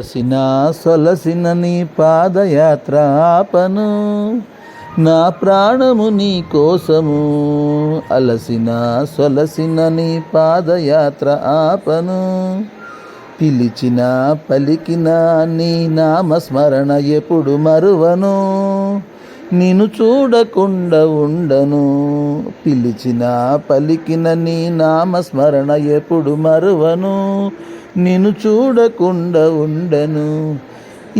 సొలసిన సొలసిన నీ పాదయాత్ర ఆపను నా ప్రాణము నీ కోసము. అలసిన సొలసిన నీ పాదయాత్ర ఆపను పిలిచిన పలికిన నీ నామస్మరణ ఎప్పుడు మరువను. నేను చూడకుండా ఉండను. పిలిచిన పలికిన నీ నామస్మరణ ఎప్పుడు మరువను. నేను చూడకుండా ఉండను.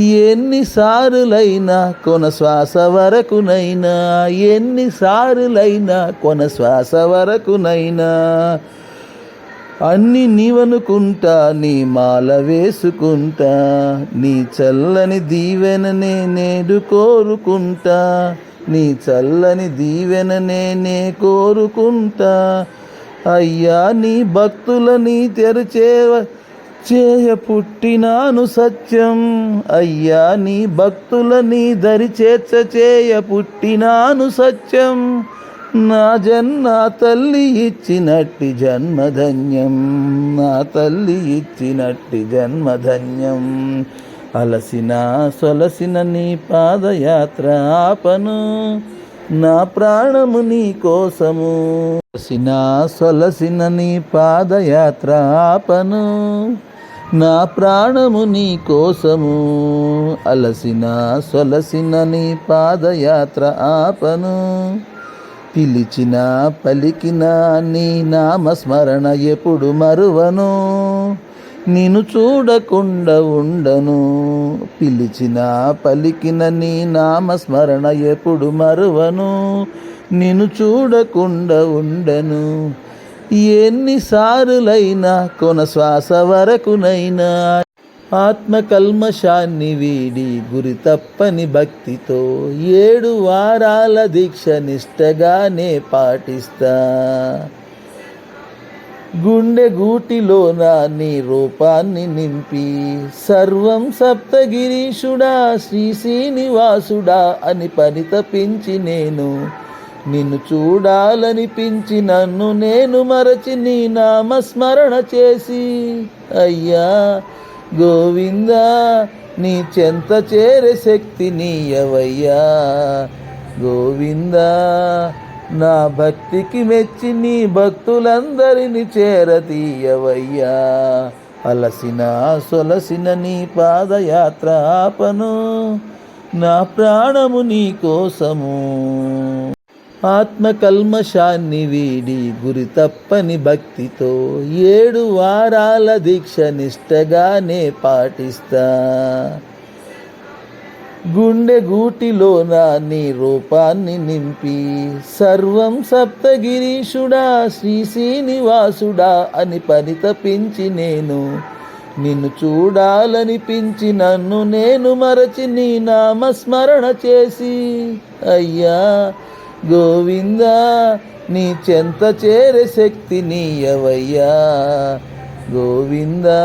ఎన్నిసార్లైనా కొన శ్వాస వరకునైనా ఎన్నిసార్లైనా కొన శ్వాస వరకునైనా అన్ని నీవనుకుంటా నీ మాల వేసుకుంటా నీ చల్లని దీవెననే నేడు కోరుకుంటా నీ చల్లని దీవెననే నే కోరుకుంటా. అయ్యా నీ భక్తులని తెరచేవ చేయ పుట్టినాను సత్యం. అయ్యా నీ భక్తులని దరిచేర్చ చేయ పుట్టినాను సత్యం. నా జన్మ తల్లి ఇచ్చినట్టి జన్మధన్యం. నా తల్లి ఇచ్చినట్టి జన్మధన్యం. అలసిన సొలసిన నీ పాదయాత్ర ఆపను. నా ప్రాణము నీ కోసము. అలసిన సొలసిన నీ పాదయాత్ర ఆపను. నా ప్రాణము నీ కోసము. అలసిన సొలసిన నీ పాదయాత్ర ఆపను. పిలిచిన పలికిన నీ నామస్మరణ ఎప్పుడు మరువను? నిన్ను చూడకుండా ఉండను. పిలిచిన పలికిన నీ నామస్మరణ ఎప్పుడు మరువను? నిన్ను చూడకుండా ఉండను. ఎన్నిసార్లైనా కొన శ్వాస వరకునైనా ఆత్మకల్మషాన్ని వీడి గురి తప్పని భక్తితో ఏడు వారాల దీక్ష నిష్టగానే పాటిస్తా. గుండె గూటిలోన నీ రూపాన్ని నింపి సర్వం సప్తగిరీషుడా శ్రీ శ్రీనివాసుడా అని పరితపించి నేను నిన్ను చూడాలనిపించి నన్ను నేను మరచి నీ నామస్మరణ చేసి అయ్యా గోవిందా నీ చెంత చేరే శక్తి నీయవయ్యా. గోవిందా నా భక్తికి మెచ్చి నీ భక్తులందరిని చేరతీయవయ్యా. అలసిన సొలసిన నీ పాదయాత్ర ఆపను నా ప్రాణము నీ కోసము. ఆత్మకల్మషాన్ని వీడి గురి తప్పని భక్తితో ఏడు వారాల దీక్ష నిష్టగానే పాటిస్తా. గుండె గూటిలోన నీ రూపాన్ని నింపి సర్వం సప్తగిరీషుడా శ్రీ శ్రీనివాసుడా అని పరితపించి నేను నిన్ను చూడాలనిపించి నన్ను నేను మరచి నీ నామస్మరణ చేసి అయ్యా గోవిందా నీ చెంత చేరే శక్తి నీయవయ్యా. గోవిందా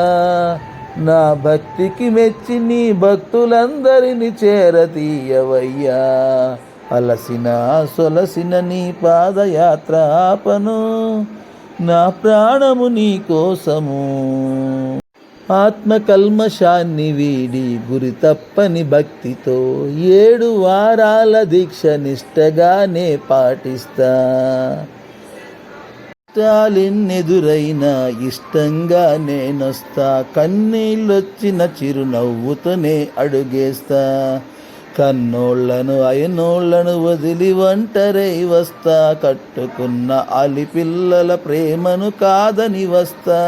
నా భక్తికి మెచ్చి నీ భక్తులందరిని చేరతీయవయ్యా. అలసిన సొలసిన నీ పాదయాత్ర ఆపను నా ప్రాణము నీ కోసము. ఆత్మకల్మషాన్ని వీడి గురి తప్పని భక్తితో ఏడు వారాల దీక్ష నిష్టగానే పాటిస్తా. కష్టాలెన్నెదురైనా ఇష్టంగా నేనొస్తా. కన్నీళ్ళొచ్చిన చిరునవ్వుతోనే అడుగేస్తా. కన్నోళ్ళను అయనోళ్ళను వదిలి ఒంటరై వస్తా. కట్టుకున్న అలిపిల్లల ప్రేమను కాదని వస్తా.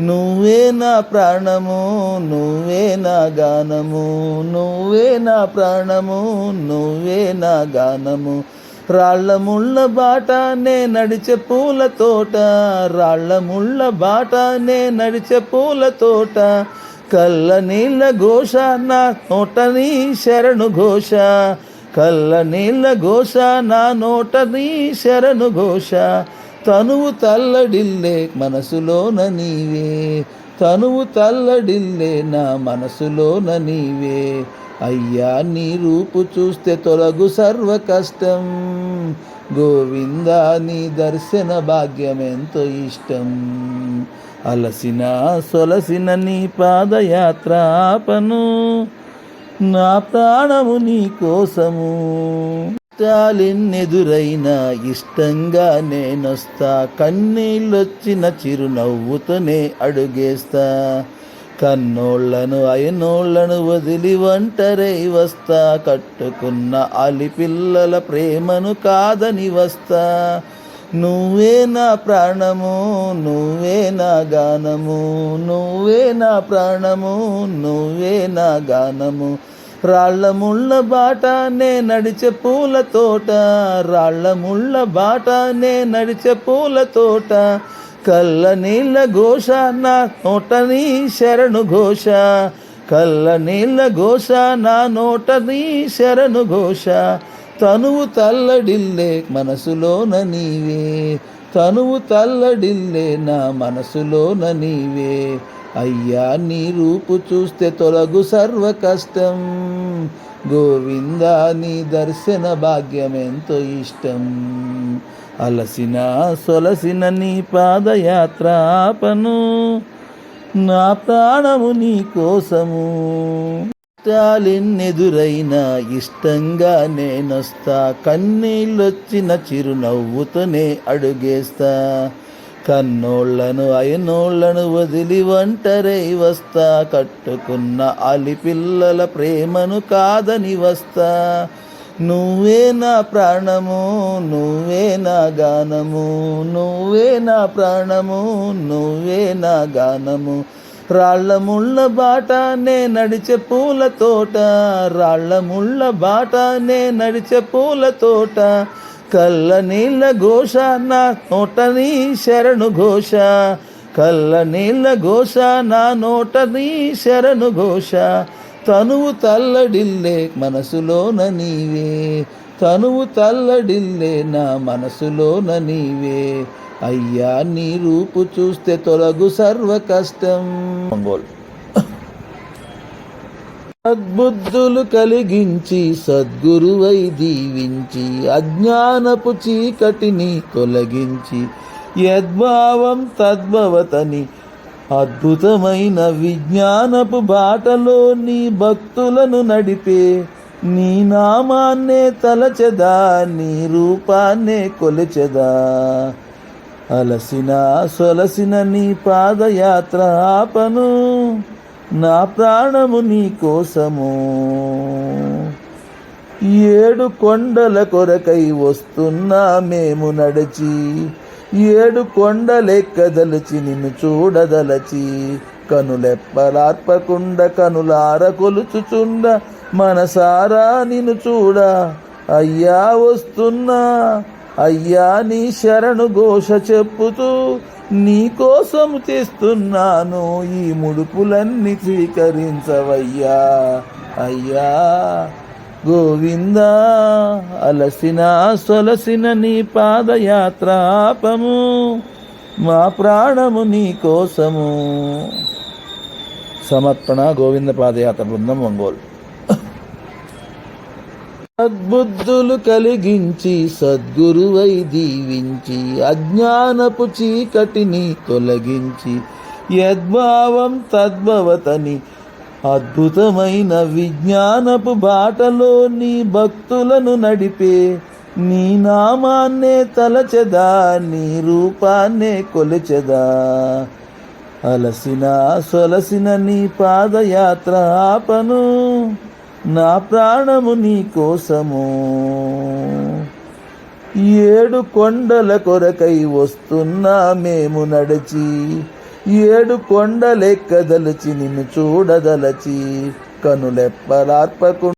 నువ్వే నా ప్రాణము నువ్వే నా గానము నువ్వే నా ప్రాణము నువ్వే నా గానము. రాళ్ళ ముళ్ళ బాట నే నడిచే పూల తోట రాళ్ళ ముళ్ళ బాట నే నడిచే పూల తోట. కళ్ళ నీళ్ళ ఘోష నా నోట నీ శరణు ఘోష. కళ్ళ నీళ్ళ ఘోష నా నోట నీ శరణు ఘోష. తనువు తల్లడిల్లే మనసులోన నీవే. తనువు తల్లడిల్లే నా మనసులోన నీవే. అయ్యా నీ రూపు చూస్తే తొలగు సర్వ కష్టం. గోవింద నీ దర్శన భాగ్యం ఎంతో ఇష్టం. అలసిన సొలసిన నీ పాదయాత్ర ఆపను నా ప్రాణము నీ కోసము. కష్టాలెన్నెదురైన ఇష్టంగా నేనొస్తా కన్నీళ్ళొచ్చిన చిరునవ్వుతోనే అడుగేస్తా. కన్నోళ్ళను అయనోళ్ళను వదిలి ఒంటరై వస్తా కట్టుకున్న అలిపిల్లల ప్రేమను కాదని వస్తా. నువ్వే నా ప్రాణము నువ్వే నా గానము నువ్వే నా ప్రాణము నువ్వే నా గానము. రాళ్ళ ముళ్ళ బాట నే నడిచే పూల తోట రాళ్ళ ముళ్ళ బాట నే నడిచే పూల తోట కళ్ళ నీళ్ళ ఘోష నా నోటని శరణు ఘోష కళ్ళ నీళ్ళ ఘోష నా నోటని శరణు ఘోష. తనువు తల్లడిల్లే మనసులోన నీవే తనువు తల్లడిల్లే నా మనసులోన నీవే. అయ్యా నీ రూపు చూస్తే తొలగు సర్వ కష్టం. గోవిందా నీ దర్శన భాగ్యం ఎంతో ఇష్టం. అలసిన సొలసిన నీ పాదయాత్ర ఆపను నా ప్రాణము నీ కోసము. ఎదురైనా ఇష్టంగా నేనొస్తా. కన్నీళ్ళొచ్చిన చిరునవ్వుతోనే అడుగేస్తా. కన్నోళ్ళను అయినోళ్ళను వదిలి ఒంటరై వస్తా కట్టుకున్న అలి పిల్లల ప్రేమను కాదని వస్తా. నువ్వే నా ప్రాణము నువ్వే నా గానము నువ్వే నా ప్రాణము నువ్వే నా గానము. రాళ్ళ ముళ్ళ బాట నే నడిచే పూల తోట రాళ్ళ ముళ్ళ బాట నే నడిచే పూల తోట. కళ్ళ నీళ్ళ ఘోష నా నోటని శరణు ఘోష. కళ్ళ నీళ్ళ ఘోష నా నోటని శరణు ఘోష. తనువు తల్లడిల్లే మనసులోన నీవే. తనువు తల్లడిల్లే నా మనసులోన నీవే. అయ్యా నీ రూపు చూస్తే తొలగు సర్వ కష్టం. మంగోల్ సద్బుద్ధులు కలిగించి సద్గురువై దీవించి అజ్ఞానపు చీకటిని తొలగించి యద్భావం తద్భవతని అద్భుతమైన విజ్ఞానపు బాటలో నీ భక్తులను నడిపే నీ నామాన్నే తలచెదా నీ రూపాన్నే కొలిచెదా. అలసిన సొలసిన నీ పాదయాత్ర ఆపను. నా ప్రాణము నీ కోసము. ఏడు కొండల కొరకై వస్తున్నా మేము నడిచి ఏడు కొండలెక్కదలచి నిన్ను చూడదలచి కనులెప్పలార్పకుండ కనులార కొలుచుచుండ మనసారా నిన్ను చూడ. అయ్యా వస్తున్నా. అయ్యా నీ శరణు ఘోష చెప్పుతూ నీ తెస్తున్నాను చేస్తున్నాను. ఈ ముడుపులన్నీ స్వీకరించవయ్యా. అయ్యా గోవింద అలసిన సొలసిన నీ పాదయాత్రాపము మా ప్రాణము నీ కోసము. సమర్పణ గోవింద పాదయాత్ర బృందం ఒంగోలు. సద్బుద్ధులు కలిగించి సద్గురువై దీవించి అజ్ఞానపు చీకటిని తొలగించి యద్భావం తద్భవతని అద్భుతమైన విజ్ఞానపు బాటలో నీ భక్తులను నడిపే నీ నామాన్నే తలచెదా నీ రూపాన్నే కొలిచెదా. అలసిన సొలసిన నీ పాదయాత్ర ఆపను. నా ప్రాణము నీ కోసము. ఏడు కొండల కొరకై వస్తున్నా మేము నడిచి ఏడు కొండలెక్కదలచి నిన్ను చూడదలచి కనులెప్పలార్పకుండా